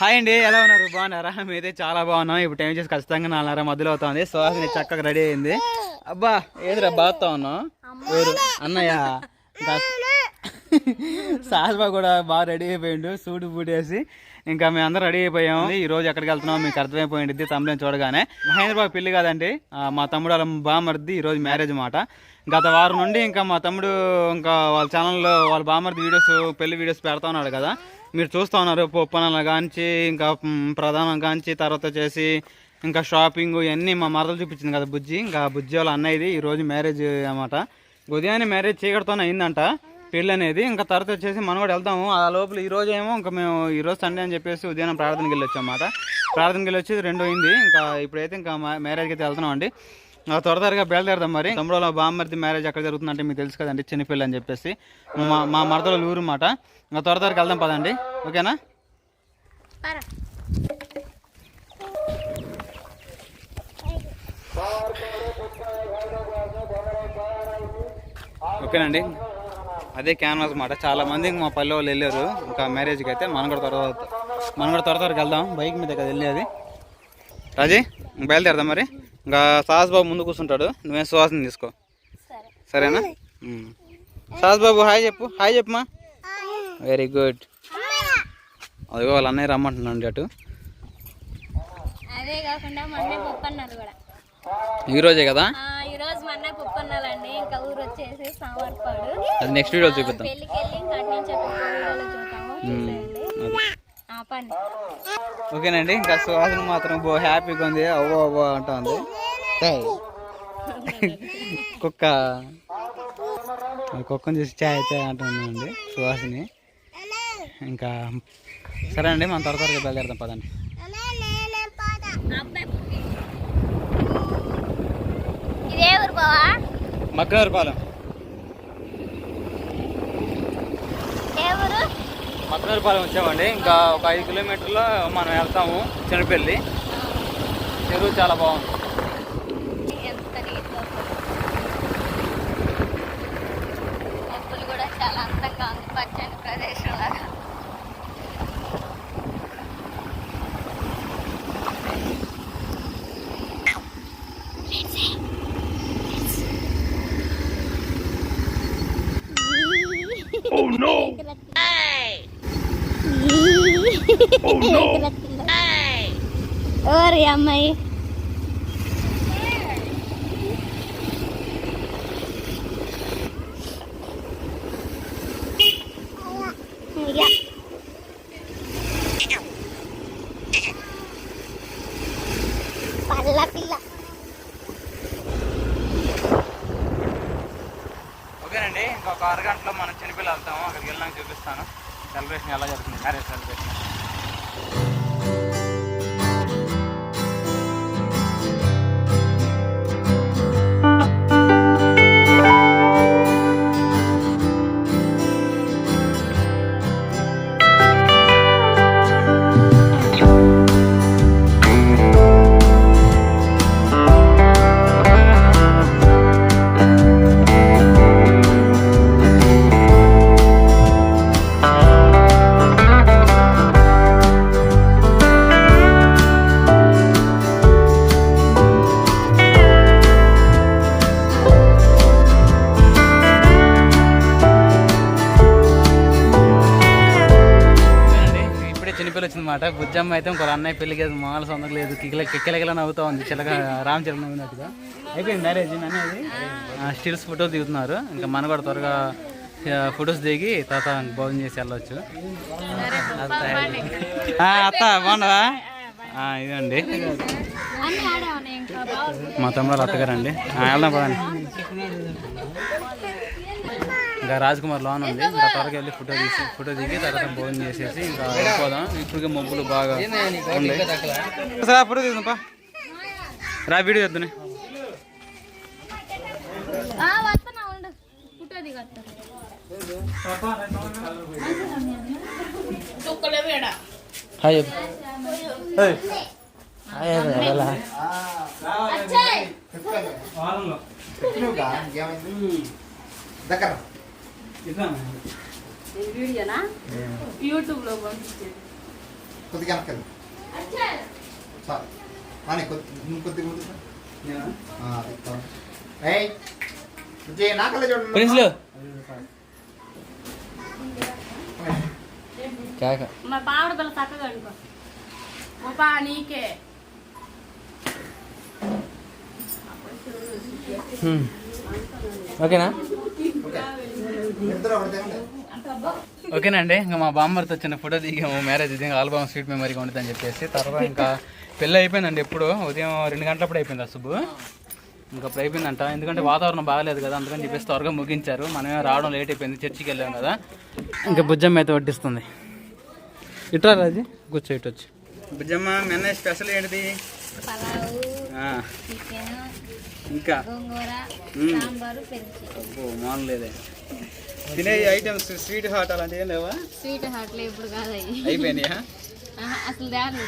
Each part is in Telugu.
హాయ్ అండి ఎలా ఉన్నారు? బాగున్నారా? మేమైతే చాలా బాగున్నాం. ఇప్పుడు టైం చేసి ఖచ్చితంగా నాలుగున్నర మధ్యలో అవుతుంది. అసలు చక్కగా రెడీ అయింది. అబ్బా ఏదిరా బాగుతా ఉన్నాం ఎవరు? అన్నయ్య? ఇంకా సాహస్బా కూడా బాగా రెడీ అయిపోయిండు సూడు పూటేసి. ఇంకా మేము అందరం రెడీ అయిపోయాం. ఈ రోజు ఎక్కడికి వెళ్తున్నాం మీకు అర్థమైపోయింది తమ్ముడు చూడగానే. మహేంద్రబాబు పెళ్ళి కాదండి మా తమ్ముడు వాళ్ళ బామర్ది ఈ రోజు మ్యారేజ్ మాట గత వారం నుండి ఇంకా మా తమ్ముడు ఇంకా వాళ్ళ ఛానల్లో వాళ్ళ బామర్ది వీడియోస్ పెళ్ళి వీడియోస్ పెడతా ఉన్నాడు కదా. మీరు చూస్తూ ఉన్నారు పొప్పనల కాంచి ఇంకా ప్రధానం కాంచి తర్వాత వచ్చేసి ఇంకా షాపింగ్ ఇవన్నీ మా మరదలు చూపించింది కదా బుజ్జి. ఇంకా బుజ్జి వాళ్ళ అన్నయ్యది ఈరోజు మ్యారేజ్ అనమాట ఉదయాన్నే మ్యారేజ్ చీకటితోనే అయిందంట పెళ్ళి అనేది ఇంకా తర్వాత వచ్చేసి మనం కూడా వెళ్తాము ఆ లోపల ఈరోజు ఏమో ఇంకా మేము ఈరోజు సండే అని చెప్పేసి ఉదయం ప్రార్థనకి వెళ్ళి అన్నమాట. ప్రార్థనకి వెళ్ళి వచ్చి రెండు అయింది. ఇంకా ఇప్పుడైతే ఇంకా మ్యారేజ్కి అయితే వెళ్తున్నాం అండి. త్వర త్వరగా బయలుదేరదాం మరి. తమ్ముడు బామ్మర్ది మ్యారేజ్ ఎక్కడ జరుగుతుందంటే మీకు తెలుసు కదండి చిన్నపిల్ల అని చెప్పేసి. మా మా మరదలో ఊరు మాట ఇంకా త్వర త్వరగా వెళ్దాం పదండి. ఓకేనా? ఓకేనండి. అదే క్యాన్వాస్ మాట. చాలా మంది మా పల్లె వాళ్ళు వెళ్ళారు. ఇంకా మ్యారేజ్కి అయితే మనం కూడా త్వర మనం కూడా త్వర త్వరగా వెళ్దాం. బైక్ మీద కదా వెళ్ళేది. రాజీ బయలుదేరదాం మరి. ఇంకా సాహస్ బాబు ముందు కూర్చుంటాడు. నువ్వేం సువాసన తీసుకో. సరేనా. సాహస్ బాబు హాయ్ చెప్పు. హాయ్ చెప్పమా వెరీ గుడ్ అదిగో వాళ్ళ అన్నయ్య రమ్మంటున్నాడు అటు. అదే కాకుండా మా అన్నయ్య పప్పు అన్నారు కూడా ఈరోజే కదా? ఆ, ఈ రోజు మా అన్నయ్య పప్పు అన్నారండి ఇంకా ఊరు వచ్చేసి సామర్పాడు అది నెక్స్ట్ వీడియో చూపిద్దాం. పెళ్ళికి వెళ్ళి ఇంకా అటు నుంచి పని ఓకేనండి ఇంకా సువాసన మాత్రం బో హ్యాపీగా ఉంది. అవ్వ అవ్వ అంటుంది. ఏయ్. కుక్క. కుక్కను చూసి చాయ్ చాయ్ అంటుందండి సువాసిని ఇంకా సరే అండి మనం త్వర త్వరగా బయలుదేరదాం పదండి. అబ్బాయి ఇదే ఊరు బావా మక్కనూరుపాలెం ఏ ఊరు మక్కనూరుపాలెం వచ్చామండి. ఇంకా ఒక ఐదు కిలోమీటర్లో మనం వెళ్తాము చిన్నపల్లి చెరువు చాలా బాగుంది. ఎంత కూడా చాలా అందంగా ఉంది. పచ్చని ప్రదేశం ఓరి అమ్మాయి. పల్ల పిల్ల ఓకేనండి ఇంకొక అరగంటలో మనం చిన్నపిల్ల వెళ్తాము. అక్కడికి వెళ్ళాక చూపిస్తాను. సెలబ్రేషన్ ఎలా వచ్చిందన్నమాట బుజ్జమ్మ అయితే ఇంకో అన్నయ్య పెళ్ళికి మాల సొందం లేదు. కిక్కల కిక్కలకిలా నవ్వుతా ఉంది. చిలక రామ్ చరణ్ నవ్వినట్టుగా అయిపోయింది మ్యారేజ్ అనేది స్టిల్స్ ఫోటోలు దిగుతున్నారు. ఇంకా మన కూడా త్వరగా ఫొటోస్ దిగి తర్వాత భోజనం చేసి వెళ్ళొచ్చు. అత్త బాగున్నావా? ఆ, ఇదండి మా తమ్ముడు అత్తగారు అండి వెళ్దాం పదండి. ఇంకా రాజ్ కుమార్ లోన్ ఉంది. ఇంకా త్వరగా వెళ్ళి ఫోటో తీసి ఫోటో దిగి తర్వాత భోజనం చేసేసి ఇంకా వెళ్ళిపోదాం. ఇప్పుడు మబ్బులు బాగా ఉన్నాయి సరే ఫోటో తీద్దాం పా. రా వీడియో చేద్దాం హాయ్. హాయ్. దగ్గర. ఇద్దాం. వీడియోనా యూట్యూబ్లో పంపించేది కొద్దిగా వెనకాలి చాలు అని కొద్ది నువ్వు కొద్దిగా ముందుకు రా. ఆ, అది, చాలు. ఏయ్ విజయ్ నాకల్లే చూడండి ప్రిన్స్లు మా పావడ పిల్ల చక్కగా అనుకో గోపా నీకే ఓకేనా ఓకే ఇద్దరు ఒకటి తేవండి. ఓకేనండి ఇంకా మా బామ్మర్తో వచ్చిన ఫోటో దిగాము మ్యారేజ్ ఇది ఆల్బమ్ స్వీట్ మెమరీగా ఉంటుందని చెప్పేసి. తర్వాత ఇంకా పెళ్ళి అయిపోయిందండి ఎప్పుడు ఉదయం రెండు గంటలప్పుడు అయిపోయింది అసలు ఇంకా అప్పుడు అయిపోయిందంట. ఎందుకంటే వాతావరణం బాగాలేదు కదా అందుకని చెప్పేసి త్వరగా ముగించారు. మనమే రావడం లేట్ అయిపోయింది చర్చికి వెళ్ళాం కదా. ఇంకా బుజ్జమ్మ అయితే వడ్డిస్తుంది. ఇట్రా రాజీ కూర్చో ఇటు వచ్చి. బుజ్జమ్మ మెన్న స్పెషల్ ఏంటిది? ఇంకా? గోంగూర మ్మ్. తినే ఐటమ్స్ స్వీట్ హాట్ అలాంటివి ఏం లేవా? స్వీట్ హాట్లు ఎప్పుడు కాదు అయిపోయినాయా? అసలు తేలేదు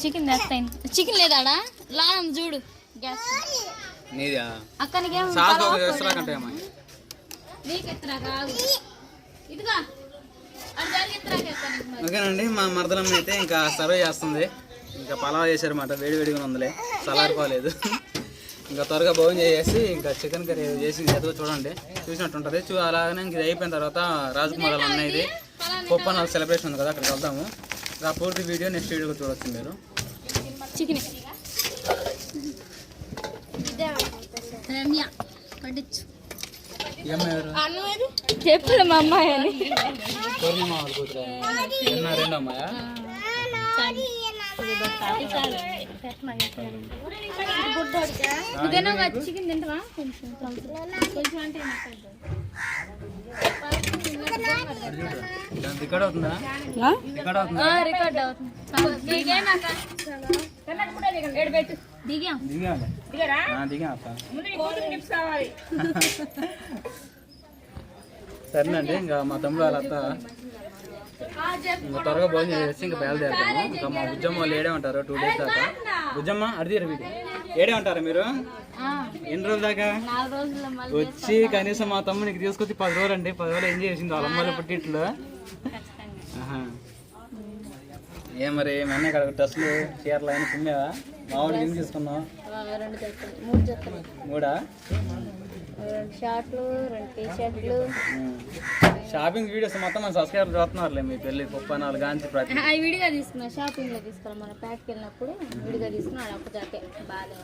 చికెన్ తెస్తాయి. చికెన్ లేదాడా? లానం చూడు. గ్యాస్ నీదా? అక్కనికేం సాస్ ఒక ఎక్స్ట్రా కంటాయమ్మా నీకు ఎత్తురా కాదు. ఇదిగా. ఓకేనండి మా మరదలమ్మ అయితే ఇంకా సర్వ్ చేస్తుంది. ఇంకా పలావ్ చేశారన్నమాట వేడి వేడిగా ఉందిలే. చల్లారిపోలేదు. ఇంకా త్వరగా భోజనం చేసేసి ఇంకా చికెన్ కర్రీ చేసి ఎదుగు చూడండి. చూసినట్టు ఉంటుంది చూ అలాగనే ఇంక ఇది అయిపోయిన తర్వాత రాజకుమార్ వాళ్ళ అన్నయ్యది పొప్పన సెలబ్రేషన్ ఉంది కదా అక్కడికి వెళ్దాము. ఆ పూర్తి వీడియో నెక్స్ట్ వీడియోలో చూడొచ్చు మీరు. చికెన్. చెప్పలే మా అమ్మాయి అని. రెండో అమ్మాయా? నువ్వేనా చికెన్ తింటావా కొంచెం కొంచెం అంటే రికార్డ్ అవుతుందా రికార్డ్ అవుతుందా రికార్డ్ అవుతుంది దిగాం దిగాం ముందు నిప్స్ కావాలి సరేనండి ఇంకా మా తమ్ముడు వాళ్ళ అత్త ఇంకా త్వరగా భోజనం చేసి ఇంకా బయలుదేరుతాము. ఇంకా మా బుజ్జమ్మ వాళ్ళు ఏడే ఉంటారు? టూ డేస్ దాకా. ఉజ్జమ్మ అడిదిరా వీటి ఏడే ఉంటారా మీరు? ఎన్ని రోజుల దాకా? వచ్చి కనీసం మా తమ్మునికి తీసుకొచ్చి పది రోజులు అండి. పది రోజులు ఎంజాయ్ చేసింది వాళ్ళ అమ్మలు పుట్టిట్లో. ఏ ఏం మరి మొన్న ఇక్కడ డ్రెస్సులు చీరలు అయినా కుమ్మేవా? మామిడి ఏం తీసుకున్నావు? మూడా? రెండు షార్ట్లు రెండు టీ షర్ట్లు ఉమ్. షాపింగ్ వీడియోస్ మొత్తం మన సబ్స్క్రైబర్ చూస్తున్నారులే మీ పెళ్ళి కుప్ప నాలుగు గాంచి ప్రతి అవి విడిగా తీసుకున్నా. షాపింగ్లో తీసుకున్నా మన ప్యాక్కి వెళ్ళినప్పుడు విడిగా తీసుకున్నాడు అప్పు జాకే. బాగా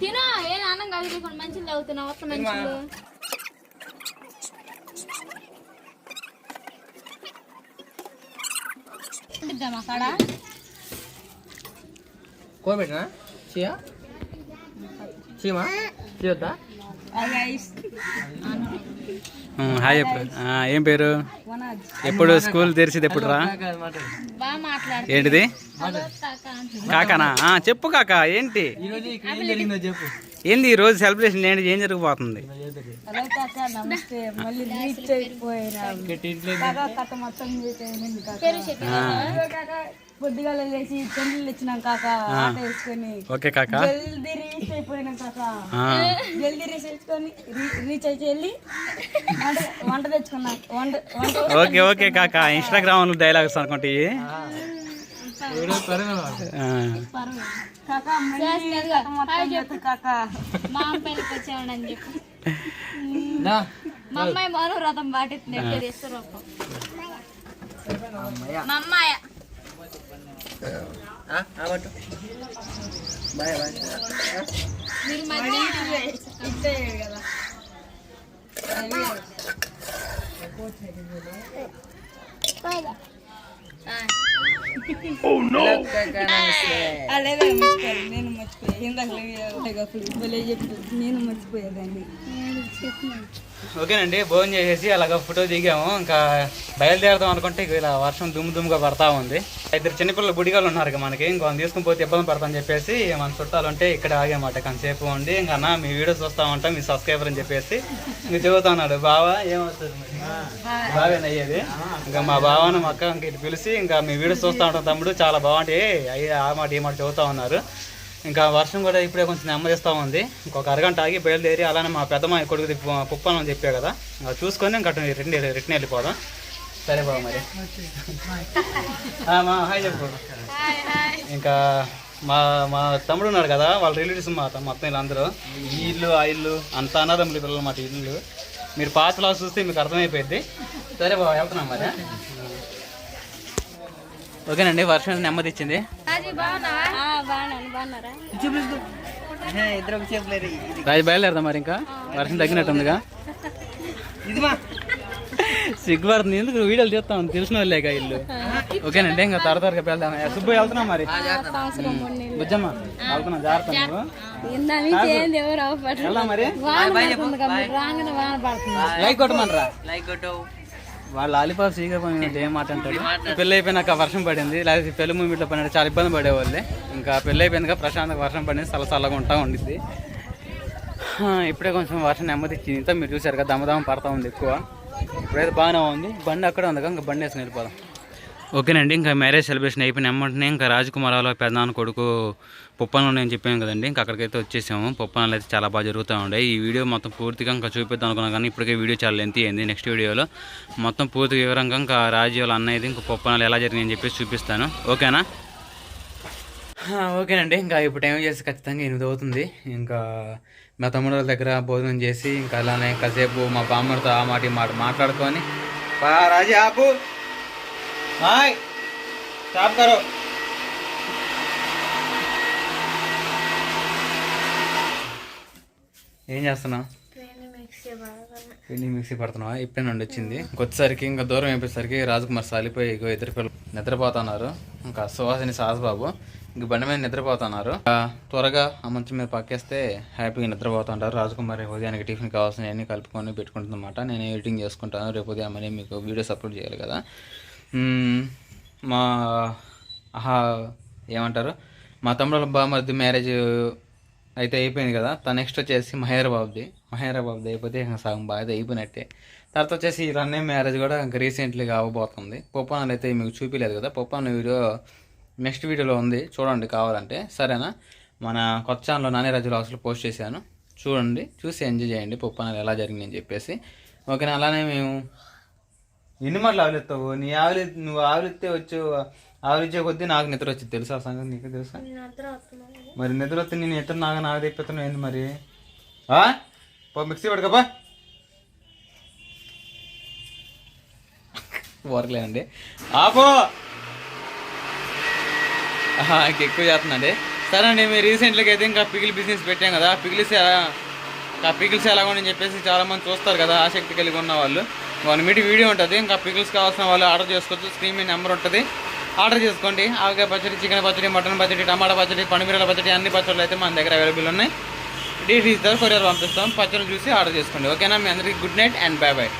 తినో. ఏ అన్నం తీసుకోండి మంచిది అవుతున్నా వస్తా మంచిది. కోబెట్నా చీయా? చీమా? చీయొద్దా హాయ్ ఏం పేరు? ఎప్పుడు స్కూల్ తెరిచింది ఎప్పుడు రా? ఏంటిది. కాకనా? ఆ, చెప్పు కాక ఏంటి? ఏంది ఈ రోజు సెలబ్రేషన్? ఏంటి? ఏం జరిగిపోతుంది పొద్దుగాల లేచి పెళ్ళిళ్ళు ఇచ్చినాం కాక ఆట వేసుకొని ఓకే కాక. జల్దీ రీచ్ అయిపోయినాం కాక. ఆ, జల్దీ రీచ్ చేసుకొని రీ- రీచ్ అయితే వెళ్ళి వంట వంట తెచ్చుకున్నాం. వంట వంట ఓకే ఓకే కాక. ఇన్స్టాగ్రామ్ డైలాగ్స్ అనుకుంటే. మా అమ్మాయికి వచ్చామని అని చెప్పి. మా అమ్మాయి మరో రథం పాటిస్తుంది. ఎట్లా చేస్తారు మా అమ్మాయ. కదా. ఆ, అలాగే నేను మర్చిపోయాను ఇందాక నేను మర్చిపోయేదాన్ని. ఓకేనండి భోజనం చేసేసి అలాగ ఫోటో దిగాము. ఇంకా బయలుదేరదాం అనుకుంటే ఇక ఇలా వర్షం దుమ్ము దుమ్ముగా పడతా ఉంది. ఇద్దరు చిన్నపిల్లలు బుడిగాలు ఉన్నారు ఇక మనకి. ఇంకొన్ని తీసుకుని పోతే ఇబ్బంది పడతామని చెప్పేసి మన చుట్టాలు ఉంటే ఇక్కడ ఆగామాట కొంతసేపు ఉండి. ఇంకా అన్న మీ వీడియోస్ చూస్తా ఉంటాం మీ సబ్స్క్రైబర్ అని చెప్పేసి. ఇంకా చెబుతా ఉన్నాడు బావా ఏమవుతుంది? బావేనా అయ్యేది. ఇంకా మా బావను మా అక్క ఇంక ఇటు పిలిచి ఇంకా మీ వీడియోస్ చూస్తా ఉంటాం తమ్ముడు చాలా బాగుంటాయి అయ్యి ఆ మాట ఈ మాట చెబుతా ఉన్నారు. ఇంకా వర్షం కూడా ఇప్పుడే కొంచెం నెమ్మదిస్తూ ఉంది. ఇంకొక అరగంట ఆగి బయలుదేరి అలానే మా పెద్దమ్మ కొడుకుది పుప్పని అని చెప్పా కదా. ఇంకా చూసుకొని ఇంకా రిటర్న్ రిటర్న్ వెళ్ళిపోదాం. సరే బాబు మరి. మా హాయ్ చెప్పు. ఇంకా మా మా తమ్ముడు ఉన్నాడు కదా వాళ్ళ రిలేటివ్స్ మా మొత్తం వీళ్ళందరూ ఈ ఇల్లు ఆ ఇల్లు అంత అన్నదమ్ములు పిల్లలు మాట ఇల్లు. మీరు పాతలో చూస్తే మీకు అర్థమైపోయింది సరే బాబు వెళ్తున్నాం మరి. ఓకేనండి వర్షం నెమ్మది ఇచ్చింది రాజు బయలుదేరదాం మరి ఇంకా? వర్షం తగ్గినట్టుందిగా. సిగ్గుపడుతుంది ఎందుకు వీడియోలు చేస్తాం తెలిసిన వాళ్ళేగా ఇల్లు ఓకేనండి ఇంకా త్వర త్వరగా వెళ్దాం సుబ్బు వెళ్తున్నాం మరి? బుజ్జమ్మ వెళ్తున్నాం జాగ్రత్త మరి. లైక్ కొట్టమనరా? లైక్ కొట్టు. వాళ్ళ లాలీపాప్ సీగా పోయినట్టు ఏం మాట అంటాడు? పెళ్ళి అయిపోయినాక వర్షం పడింది లేకపోతే పెళ్ళి మూమెంట్లో పడినట్టు చాలా ఇబ్బంది పడేవాళ్ళే. ఇంకా పెళ్ళి అయిపోయిందిగా ప్రశాంతంగా వర్షం పడింది చల్ల చల్లగా ఉంటా ఉండిద్ది. ఇప్పుడే కొంచెం వర్షం నెమ్మది ఇచ్చింది. ఇంత మీరు చూసారు కదా దమదమ పడతా ఉంది ఎక్కువ. ఇప్పుడైతే బాగానే ఉంది. బండి అక్కడే ఉంది ఇంకా బండి వేసుకుని వెళ్ళిపోదాం. ఓకేనండి ఇంకా మ్యారేజ్ సెలబ్రేషన్ అయిపోయిన వెంటనే ఇంకా రాజకుమారాలో పెద్దనాన్న కొడుకు పొప్పనలో నేను చెప్పాను కదండి ఇంకా అక్కడికైతే వచ్చేసాము. పొప్పనాలు అయితే చాలా బాగా జరుగుతూ ఉండే ఈ వీడియో మొత్తం పూర్తిగా ఇంకా చూపిద్దాం అనుకున్నాను కానీ ఇప్పటికే వీడియో చాలా లెంత్ అయింది. నెక్స్ట్ వీడియోలో మొత్తం పూర్తి వివరంగా ఇంకా రాజు వాళ్ళ అన్నయ్యది ఇంకా పొప్పనాలు ఎలా జరిగిందని చెప్పేసి చూపిస్తాను. ఓకేనా? ఓకేనండి ఇంకా ఇప్పుడు టైం చేసి ఖచ్చితంగా ఎనిమిది అవుతుంది. ఇంకా మా తమ్ముడు వాళ్ళ దగ్గర భోజనం చేసి ఇంకా అలానే కాసేపు మా బామ్మడితో ఆ మాట మాట మాట్లాడుకొని రాజీ ఆపు. హాయ్. స్టాప్ కరో ఏం చేస్తున్నావు? పిండి మిక్సీ పడుతున్నావా? ఇప్పుడే నుండి వచ్చింది. ఇంకొచ్చేసరికి ఇంకా దూరం అయిపోయేసరికి రాజకుమార్ సాలిపోయి ఇగో ఇద్దరు పిల్లలు నిద్రపోతున్నారు. ఇంకా సువాసిని సాహసబాబు ఇంక బండి మీద నిద్రపోతున్నారు. త్వరగా ఆ మంచం మీద పక్కేస్తే హ్యాపీగా నిద్రపోతుంటారు. రాజకుమారి ఉదయానికి టిఫిన్ కావాల్సిన అన్ని కలుపుకొని పెట్టుకుంటుందన్నమాట. నేను ఎడిటింగ్ చేసుకుంటాను. రేపు ఉదయం మీకు వీడియోస్ అప్లోడ్ చేయాలి కదా. మా ఆహా ఏమంటారు? మా తమ్ముడు బామర్ది మ్యారేజ్ అయితే అయిపోయింది కదా? తన నెక్స్ట్ వచ్చేసి మహేంద్ర బాబుది మహేంద్ర బాబుది అయిపోతే సగం బాగా అయిపోయినట్టే. తర్వాత వచ్చేసి ఈ రన్నే మ్యారేజ్ కూడా ఇంకా రీసెంట్లీగా అవ్వబోతుంది పొప్పానాలు అయితే మీకు చూపించలేదు కదా? పొప్పాన వీడియో నెక్స్ట్ వీడియోలో ఉంది. చూడండి కావాలంటే. సరేనా? మన కొత్త ఛానల్లో నానే రాజు లాస్లో పోస్ట్ చేశాను. చూడండి. చూసి ఎంజాయ్ చేయండి. పొప్పానాలు ఎలా జరిగింది అని చెప్పేసి. ఓకేనా? అలానే మేము ఎన్ని మాటలు ఆవులెత్తావు నీ ఆవులు నువ్వు ఆవులెత్తే వచ్చు ఆవులిచ్చే కొద్దీ నాకు నిద్ర వచ్చింది తెలుసా సంగతి? నీకు తెలుసా? మరి నిద్ర వస్తే నేను ఎత్తున నాగా నాకు తెప్పిస్తున్నావు ఏంది మరి? ఆ? పో మిక్సీ పడకపా వర్క్లేదండి ఆపో! ఎక్కువ చేస్తుందండి సరే అండి మీరు రీసెంట్గా అయితే ఇంకా పిగిల్ బిజినెస్ పెట్టాం కదా. పిగిల్స్ ఎలా- ఆ పిగిల్స్ ఎలా అని చెప్పేసి చాలా మంది చూస్తారు కదా ఆసక్తి కలిగి ఉన్న వాళ్ళు. వన్ మీటి వీడియో ఉంటుంది. ఇంకా పికిల్స్ కావాల్సిన వాళ్ళు ఆర్డర్ చేసుకోవచ్చు. స్క్రీన్ మీద నెంబర్ ఉంటుంది. ఆర్డర్ చేసుకోండి. ఆవకాయ పచ్చడి చికెన్ పచ్చడి మటన్ పచ్చడి టమాటా పచ్చడి పండుమిరల పచ్చడి అన్ని పచ్చళ్ళు అయితే మన దగ్గర అవైలబుల్ ఉన్నాయి. డీటెయిల్స్ ద్వారా కొరియర్ పంపిస్తాం. పచ్చడి చూసి ఆర్డర్ చేసుకోండి. ఓకేనా? మీ అందరికీ good night and bye bye